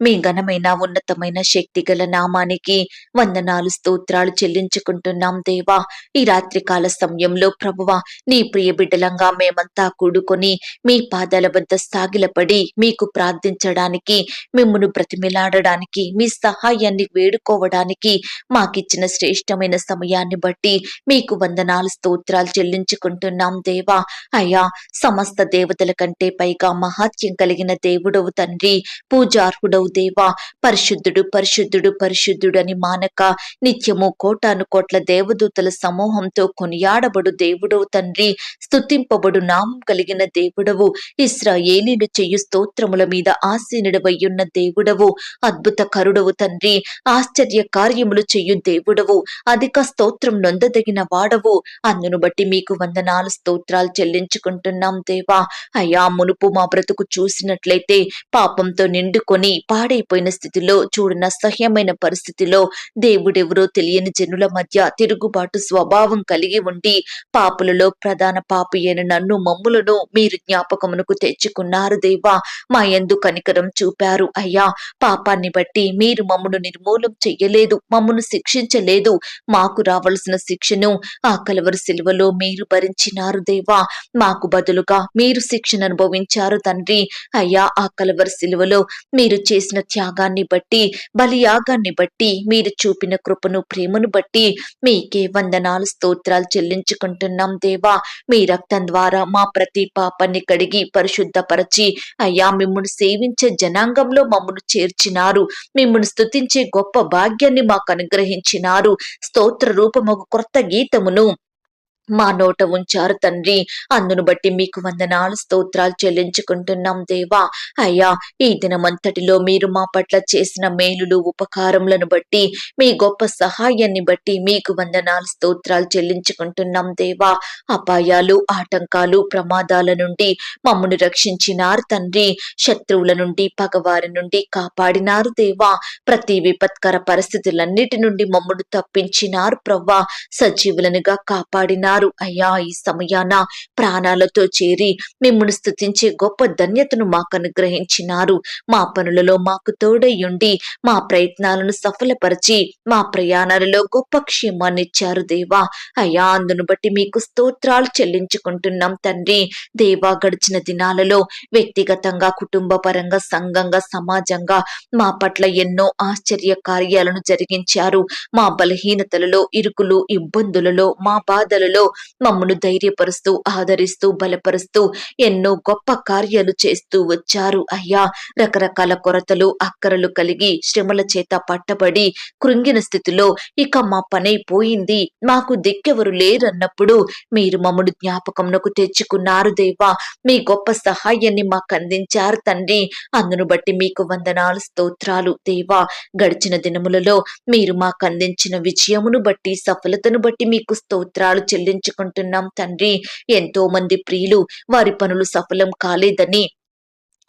మీ ఘనమైన ఉన్నతమైన శక్తి గల నామానికి వందనాలు స్తోత్రాలు చెల్లించుకుంటున్నాం దేవా. ఈ రాత్రికాల సమయంలో ప్రభువ నీ ప్రియ బిడ్డలంగా మేమంతా కూడుకొని మీ పాదాల వద్ద సాగిలపడి మీకు ప్రార్థించడానికి మిమ్మను బ్రతిమిలాడడానికి మీ సహాయాన్ని వేడుకోవడానికి మాకిచ్చిన శ్రేష్టమైన సమయాన్ని బట్టి మీకు వందనాలు స్తోత్రాలు చెల్లించుకుంటున్నాం దేవా. అయ్యా సమస్త దేవతల కంటే పైగా మహాత్యం కలిగిన దేవుడవు తండ్రి పూజార్హుడవు దేవా పరిశుద్ధుడు పరిశుద్ధుడు పరిశుద్ధుడు అని మానక నిత్యము కోటాను కోట్ల దేవదూతల సమూహంతో కొనియాడబడు దేవుడవు తండ్రి స్తుతింపబడు నామం కలిగిన దేవుడవు ఇస్రాయేలీలు చెయ్యు స్తోత్రముల మీద ఆసీనుడవయ్యున్న దేవుడవు అద్భుత కరుడవు తండ్రి ఆశ్చర్య కార్యములు చెయ్యు దేవుడవు అధిక స్తోత్రం నొందదగిన వాడవు అందును బట్టి మీకు వందనాలు స్తోత్రాలు చెల్లించుకుంటున్నాం దేవా. అయ్యా మునుపు మా బ్రతుకు చూసినట్లయితే పాపంతో నిండుకొని పాడైపోయిన స్థితిలో చూడన సహ్యమైన పరిస్థితిలో దేవుడెవరో తెలియని జనుల మధ్య తిరుగుబాటు స్వభావం కలిగి ఉండి పాపులలో ప్రధాన పాపి అయిన నన్ను మమ్ములను మీరు జ్ఞాపకమునకు తెచ్చుకున్నారు దేవా. మా యందు కనికరం చూపారు అయ్యా. పాపాన్ని బట్టి మీరు మమ్మను నిర్మూలం చెయ్యలేదు మమ్మను శిక్షించలేదు. మాకు రావలసిన శిక్షను ఆ కలవరి శిలువలో మీరు భరించినారు దేవా. మాకు బదులుగా మీరు శిక్షను అనుభవించారు తండ్రి. అయ్యా ఆ కలవరి శిలువలో మీరు చేసిన త్యాగాన్ని బట్టి బలియాగాన్ని బట్టి మీరు చూపిన కృపను ప్రేమను బట్టి మీకే వందనాలు స్తోత్రాలు చెల్లించుకుంటున్నాం దేవా. మీ రక్తం ద్వారా మా ప్రతి పాపాన్ని కడిగి పరిశుద్ధపరచి అయ్యా మిమ్మల్ని సేవించే జనాంగంలో మమ్మను చేర్చినారు. మిమ్మల్ని స్థుతించే గొప్ప భాగ్యాన్ని మాకు అనుగ్రహించినారు. స్తోత్ర రూపమగు కొత్త గీతమును మా నోట ఉంచారు తండ్రి. అందును బట్టి మీకు వందనాలు స్తోత్రాలు చెల్లించుకుంటున్నాం దేవా. అయ్యా ఈ దినమంతటిలో మీరు మా పట్ల చేసిన మేలులు ఉపకారములను బట్టి మీ గొప్ప సహాయాన్ని బట్టి మీకు వందనాలు స్తోత్రాలు చెల్లించుకుంటున్నాం దేవా. అపాయాలు ఆటంకాలు ప్రమాదాల నుండి మమ్మను రక్షించినారు తండ్రి. శత్రువుల నుండి పగవారి నుండి కాపాడినారు దేవా. ప్రతి విపత్కర పరిస్థితులన్నిటి నుండి మమ్మను తప్పించినారు ప్రవ్వా. సజీవులనుగా కాపాడినారు అయ్యా ఈ సమయాన ప్రాణాలతో చేరి మిమ్మల్ని స్థుతించే గొప్ప ధన్యతను మాకు అనుగ్రహించినారు మా పనులలో మాకు తోడయ్యుండి మా ప్రయత్నాలను సఫలపరిచి మా ప్రయాణాలలో గొప్ప క్షేమాన్ని ఇచ్చారు దేవా. అయ్యా అందును బట్టి మీకు స్తోత్రాలు చెల్లించుకుంటున్నాం తండ్రి. దేవా గడిచిన దినాలలో వ్యక్తిగతంగా కుటుంబ పరంగా సంఘంగా సమాజంగా మా పట్ల ఎన్నో ఆశ్చర్య కార్యాలను జరిగించారు. మా బలహీనతలలో ఇరుకులు ఇబ్బందులలో మా బాధలలో మమ్మను ధైర్యపరుస్తూ ఆదరిస్తూ బలపరుస్తూ ఎన్నో గొప్ప కార్యాలు చేస్తూ వచ్చారు అయ్యా. రకరకాల కొరతలు అక్కరలు కలిగి శ్రమల చేత పట్టబడి కృంగిన స్థితిలో ఇక మా పనైపోయింది మాకు దిక్కెవరు లేరన్నప్పుడు మీరు మమ్మను జ్ఞాపకంలోకి తెచ్చుకున్నారు దేవా. మీ గొప్ప సహాయాన్ని మాకు అందించారు తండ్రి. అందును బట్టి మీకు వందనాలు స్తోత్రాలు దేవా. గడిచిన దినములలో మీరు మాకు అందించిన విజయమును బట్టి సఫలతను బట్టి మీకు స్తోత్రాలు చెల్లించుకుంటున్నాం తండ్రి. ఎంతో మంది ప్రియులు వారి పనులు సఫలం కాలేదని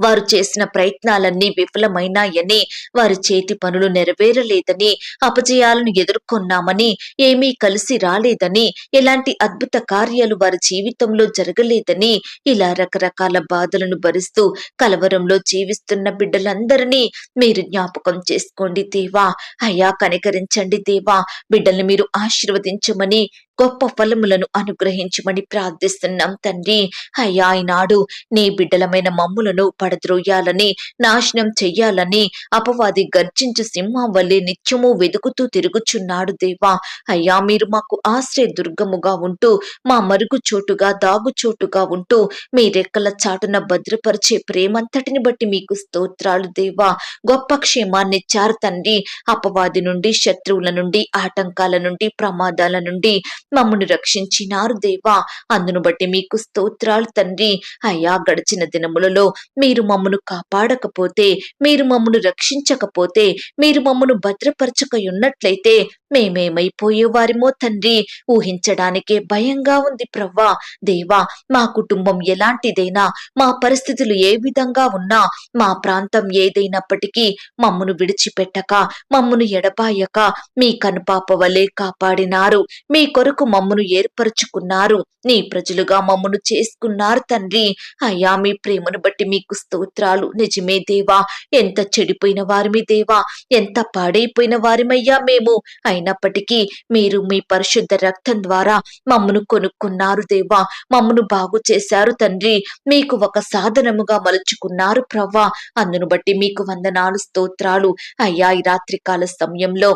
వారు చేసిన ప్రయత్నాలన్నీ విఫలమైనాయని వారి చేతి పనులు నెరవేరలేదని అపజయాలను ఎదుర్కొన్నామని ఏమీ కలిసి రాలేదని ఎలాంటి అద్భుత కార్యాలు వారి జీవితంలో జరగలేదని ఇలా రకరకాల బాధలను భరిస్తూ కలవరంలో జీవిస్తున్న బిడ్డలందరినీ మీరు జ్ఞాపకం చేసుకోండి దేవా. అయ్యా కనికరించండి దేవా. బిడ్డల్ని మీరు ఆశీర్వదించమని గొప్ప ఫలములను అనుగ్రహించమని ప్రార్థిస్తున్నాం తండ్రి. అయ్యా ఈనాడు నీ బిడ్డలమైన మమ్ములను పడద్రోయాలని నాశనం చెయ్యాలని అపవాది గర్జించు సింహం వల్లే నిత్యము వెతుకుతూ తిరుగుచున్నాడు దేవా. అయ్యా మీరు మాకు ఆశ్రయ దుర్గముగా ఉంటూ మా మరుగు చోటుగా దాగు చోటుగా ఉంటూ మీ రెక్కల చాటున భద్రపరిచే ప్రేమంతటిని బట్టి మీకు స్తోత్రాలు దేవా. గొప్ప క్షేమాన్ని చారు తండ్రి. అపవాది నుండి శత్రువుల నుండి ఆటంకాల నుండి ప్రమాదాల నుండి మమ్మను రక్షించినారు దేవా. అందును బట్టి మీకు స్తోత్రాలు తండ్రి. అయ్యా గడిచిన దినములలో మీరు మమ్మను కాపాడకపోతే మీరు మమ్మను రక్షించకపోతే మీరు మమ్మను భద్రపరచక ఉన్నట్లయితే మేమేమైపోయేవారిమో తండ్రి. ఊహించడానికే భయంగా ఉంది ప్రవ్వా. దేవా మా కుటుంబం ఎలాంటిదైనా మా పరిస్థితులు ఏ విధంగా ఉన్నా మా ప్రాంతం ఏదైనప్పటికీ మమ్మను విడిచిపెట్టక మమ్మను ఎడబాయక మీ కనుపాప వలె కాపాడినారు. మీ కొరకు కొరకు మమ్మను ఏర్పరచుకున్నారు. నీ ప్రజలుగా మమ్మను చేసుకున్నారు తండ్రి. అయ్యా మీ ప్రేమను బట్టి మీకు స్తోత్రాలు. నిజమే దేవా ఎంత చెడిపోయిన వారిమి దేవా ఎంత పాడైపోయిన వారిమయ్యా మేము. అయినప్పటికీ మీరు మీ పరిశుద్ధ రక్తం ద్వారా మమ్మను కొనుక్కున్నారు దేవా. మమ్మను బాగు చేశారు తండ్రి. మీకు ఒక సాధనముగా మలుచుకున్నారు ప్రవ్వా. అందును బట్టి మీకు వందనాలు స్తోత్రాలు. అయ్యా ఈ రాత్రికాల సమయంలో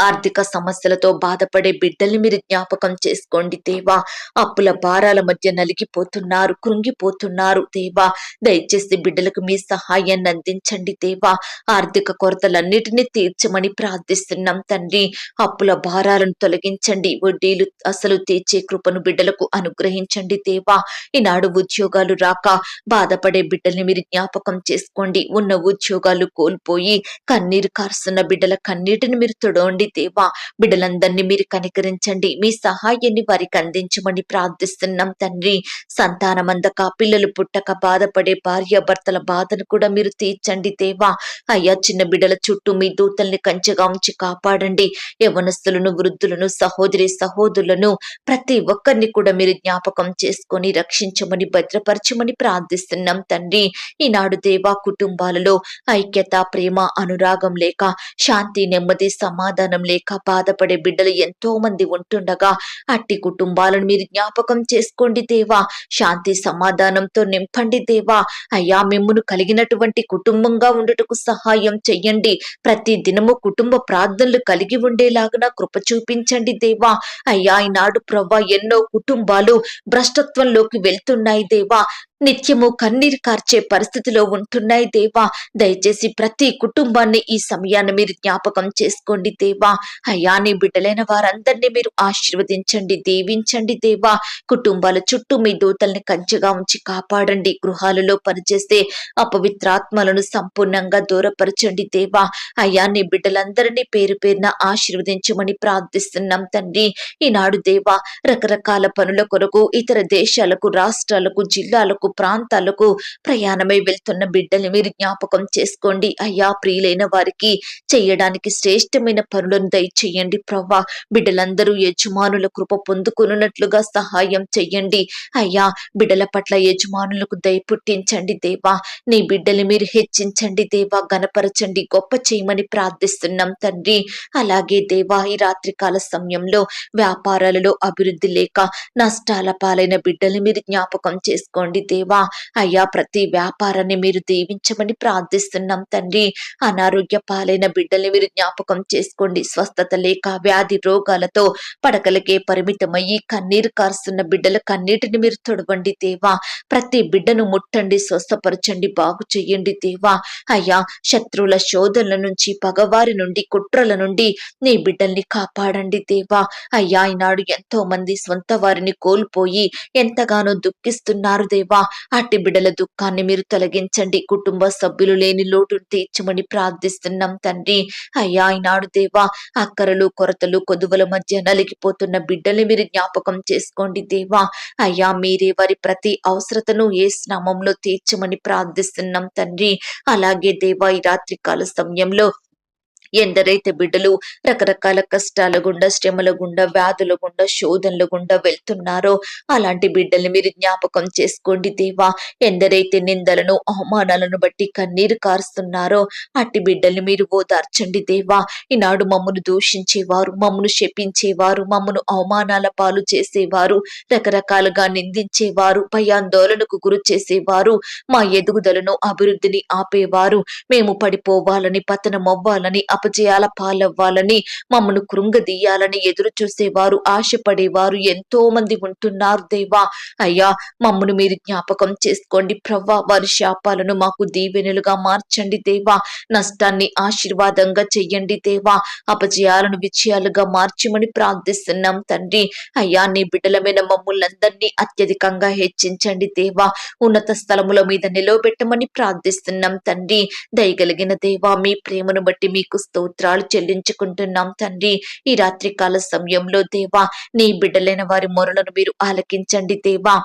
ఆర్థిక సమస్యలతో బాధపడే బిడ్డల్ని మీరు జ్ఞాపకం చేసుకోండి దేవా. అప్పుల భారాల మధ్య నలిగిపోతున్నారు కృంగిపోతున్నారు దేవా. దయచేసి బిడ్డలకు మీ సహాయాన్ని అందించండి దేవా. ఆర్థిక కొరతలన్నిటినీ తీర్చమని ప్రార్థిస్తున్నాం తండ్రి. అప్పుల భారాలను తొలగించండి వడ్డీలు అసలు తీర్చే కృపను బిడ్డలకు అనుగ్రహించండి దేవా. ఈనాడు ఉద్యోగాలు రాక బాధపడే బిడ్డల్ని మీరు జ్ఞాపకం చేసుకోండి. ఉన్న ఉద్యోగాలు కోల్పోయి కన్నీరు కారుస్తున్న బిడ్డల కన్నీటిని మీరు తొడవండి దేవా బిడ్డలందరినీ మీరు కనికరించండి. మీ సహాయాన్ని వారికి అందించమని ప్రార్థిస్తున్నాం తండ్రి. సంతానమందక పిల్లలు పుట్టక బాధపడే భార్య భర్తల బాధను కూడా మీరు తీర్చండి దేవా. అయ్యా చిన్న బిడ్డల చుట్టూ మీ దూతల్ని కంచెగా ఉంచి కాపాడండి. యవనస్తులను వృద్ధులను సహోదరి సహోదరులను ప్రతి ఒక్కరిని కూడా మీరు జ్ఞాపకం చేసుకొని రక్షించమని భద్రపరచమని ప్రార్థిస్తున్నాం తండ్రి. ఈనాడు దేవా కుటుంబాలలో ఐక్యత ప్రేమ అనురాగం లేక శాంతి నెమ్మది సమాధానం లేక బాధపడే బిడ్డలు ఎంతో మంది ఉంటుండగా అట్టి కుటుంబాలను మీరు జ్ఞాపకం చేసుకోండి దేవా. శాంతి సమాధానంతో నింపండి దేవా. అయ్యా మిమ్మును కలిగినటువంటి కుటుంబంగా ఉండుటకు సహాయం చెయ్యండి. ప్రతి దినము కుటుంబ ప్రార్థనలు కలిగి ఉండేలాగున కృప చూపించండి దేవా. అయ్యా ఈనాడు ప్రవ్వా ఎన్నో కుటుంబాలు భ్రష్టత్వంలోకి వెళ్తున్నాయి దేవా. నిత్యము కన్నీరు కార్చే పరిస్థితిలో ఉంటున్నాయి దేవా. దయచేసి ప్రతి కుటుంబాన్ని ఈ సమయాన్ని మీరు జ్ఞాపకం చేసుకోండి దేవా. అయ్యా నీ బిడ్డలైన వారందరినీ మీరు ఆశీర్వదించండి దీవించండి దేవా. కుటుంబాల చుట్టూ మీ దూతల్ని కంచెగా ఉంచి కాపాడండి గృహాలలో పనిచేసే అపవిత్రాత్మలను సంపూర్ణంగా దూరపరచండి దేవా. అయ్యా నీ బిడ్డలందరినీ పేరు పేరున ఆశీర్వదించమని ప్రార్థిస్తున్నాం తండ్రి. ఈనాడు దేవా రకరకాల పనుల కొరకు ఇతర దేశాలకు రాష్ట్రాలకు జిల్లాలకు ప్రాంతాలకు ప్రయాణమై వెళ్తున్న బిడ్డల్ని మీరు జ్ఞాపకం చేసుకోండి. అయ్యా ప్రియులైన వారికి చేయడానికి శ్రేష్టమైన పనులను దయచేయండి ప్రవ్వా. బిడ్డలందరూ యజమానుల కృప పొందుకున్నట్లుగా సహాయం చెయ్యండి అయ్యా బిడ్డల పట్ల యజమానులకు దయ పుట్టించండి దేవా. నీ బిడ్డలు మీరు హెచ్చించండి దేవా. గనపరచండి గొప్ప చేయమని ప్రార్థిస్తున్నాం తండ్రి. అలాగే దేవా ఈ రాత్రికాల సమయంలో వ్యాపారాలలో అభివృద్ధి లేక నష్టాల పాలైన బిడ్డలు మీరు జ్ఞాపకం చేసుకోండి దేవా. అయ్యా ప్రతి వ్యాపారాన్ని మీరు దీవించమని ప్రార్థిస్తున్నాం తండ్రి. అనారోగ్య పాలైన బిడ్డల్ని మీరు జ్ఞాపకం చేసుకోండి. స్వస్థత లేక వ్యాధి రోగాలతో పడకలకే పరిమితమయ్యి కన్నీరు కారుస్తున్న బిడ్డల కన్నీటిని మీరు తొడవండి దేవా. ప్రతి బిడ్డను ముట్టండి స్వస్థపరచండి బాగు చెయ్యండి దేవా. అయ్యా శత్రువుల శోధనల నుంచి పగవారి నుండి కుట్రల నుండి నీ బిడ్డల్ని కాపాడండి దేవా. అయ్యా ఈనాడు ఎంతో మంది సొంత వారిని కోల్పోయి ఎంతగానో దుఃఖిస్తున్నారు దేవా. అట్టి బిడ్డల దుఃఖాన్ని మీరు తొలగించండి. కుటుంబ సభ్యులు లేని లోటును తీర్చమని ప్రార్థిస్తున్నాం తండ్రి. అయ్యా ఈనాడు దేవా అక్కరలు కొరతలు కొదువల మధ్య నలిగిపోతున్న బిడ్డల్ని మీరు జ్ఞాపకం చేసుకోండి దేవా. అయ్యా మీరే వారి ప్రతి అవసరతను ఏ స్నామంలో తీర్చమని ప్రార్థిస్తున్నాం తండ్రి. అలాగే దేవా ఈ రాత్రికాల సమయంలో ఎందరైతే బిడ్డలు రకరకాల కష్టాల గుండా శ్రమల గుండా వ్యాధుల గుండా శోధనల గుండా వెళ్తున్నారో అలాంటి బిడ్డల్ని మీరు జ్ఞాపకం చేసుకోండి దేవా. ఎందరైతే నిందలను అవమానాలను బట్టి కన్నీరు కారుస్తున్నారో అట్టి బిడ్డల్ని మీరు ఓదార్చండి దేవా. ఈనాడు మమ్మను దూషించేవారు మమ్మను శపించేవారు మమ్మను అవమానాల పాలు చేసేవారు రకరకాలుగా నిందించేవారు భయాందోళనకు గురి చేసేవారు మా ఎదుగుదలను అభివృద్ధిని ఆపేవారు. మేము పడిపోవాలని పతనమవ్వాలని అపజయాల పాలవ్వాలని మమ్మను కృంగదీయాలని ఎదురు చూసేవారు ఆశపడేవారు ఎంతో మంది ఉంటున్నారు దేవా. అయ్యా మమ్మను మీరు జ్ఞాపకం చేసుకోండి. ప్రవ్వా వారి శాపాలను మాకు దీవెనలుగా మార్చండి దేవా. నష్టాన్ని ఆశీర్వాదంగా చెయ్యండి దేవా. అపజయాలను విజయాలుగా మార్చమని ప్రార్థిస్తున్నాం తండ్రి. అయ్యా నీ బిడ్డలమైన మమ్ములందరినీ అత్యధికంగా హెచ్చించండి దేవా. ఉన్నత స్థలముల మీద నిలవబెట్టమని ప్రార్థిస్తున్నాం తండ్రి. దయగలిగిన దేవా మీ ప్రేమను బట్టి మీకు స్తోత్రాలు చెల్లించుకుంటున్నాం తండ్రి. ఈ రాత్రికాల సమయంలో దేవా నీ బిడ్డలైన వారి మొరలను మీరు ఆలకించండి దేవా.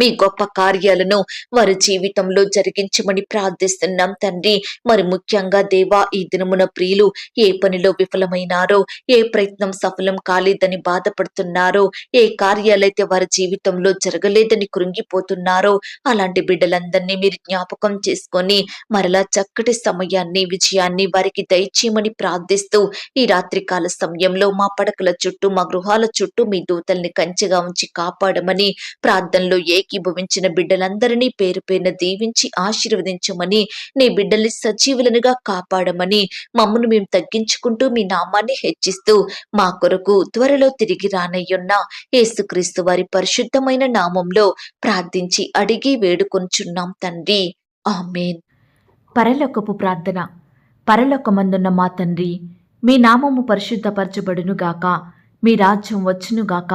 మీ గొప్ప కార్యాలను వారి జీవితంలో జరిగించమని ప్రార్థిస్తున్నాం తండ్రి. మరి ముఖ్యంగా దేవా ఈ దినమున ప్రియులు ఏ పనిలో విఫలమైనారో ఏ ప్రయత్నం సఫలం కాలేదని బాధపడుతున్నారో ఏ కార్యాలైతే వారి జీవితంలో జరగలేదని కృంగిపోతున్నారో అలాంటి బిడ్డలందరినీ మీరు జ్ఞాపకం చేసుకొని మరలా చక్కటి సమయాన్ని విజయాన్ని వారికి దయచేయమని ప్రార్థిస్తూ ఈ రాత్రికాల సమయంలో మా పడకల చుట్టూ మా గృహాల చుట్టూ మీ దూతల్ని కంచెగా ఉంచి కాపాడమని ప్రార్థనలో ఏ ఏకీభవించిన బిడ్డలందరినీ పేరు పేరున దీవించి ఆశీర్వదించమని నీ బిడ్డల్ని సజీవులనుగా కాపాడమని మమ్మను మేము తగ్గించుకుంటూ మీ నామాన్ని హెచ్చిస్తూ మా కొరకు త్వరలో తిరిగి రానయ్యున్న యేసుక్రీస్తు వారి పరిశుద్ధమైన నామంలో ప్రార్థించి అడిగి వేడుకొంచున్నాం తండ్రి. ఆమెన్. పరలోకపు ప్రార్థన. పరలోకమందున్న మా తండ్రి మీ నామము పరిశుద్ధపరచబడునుగాక మీ రాజ్యం వచ్చునుగాక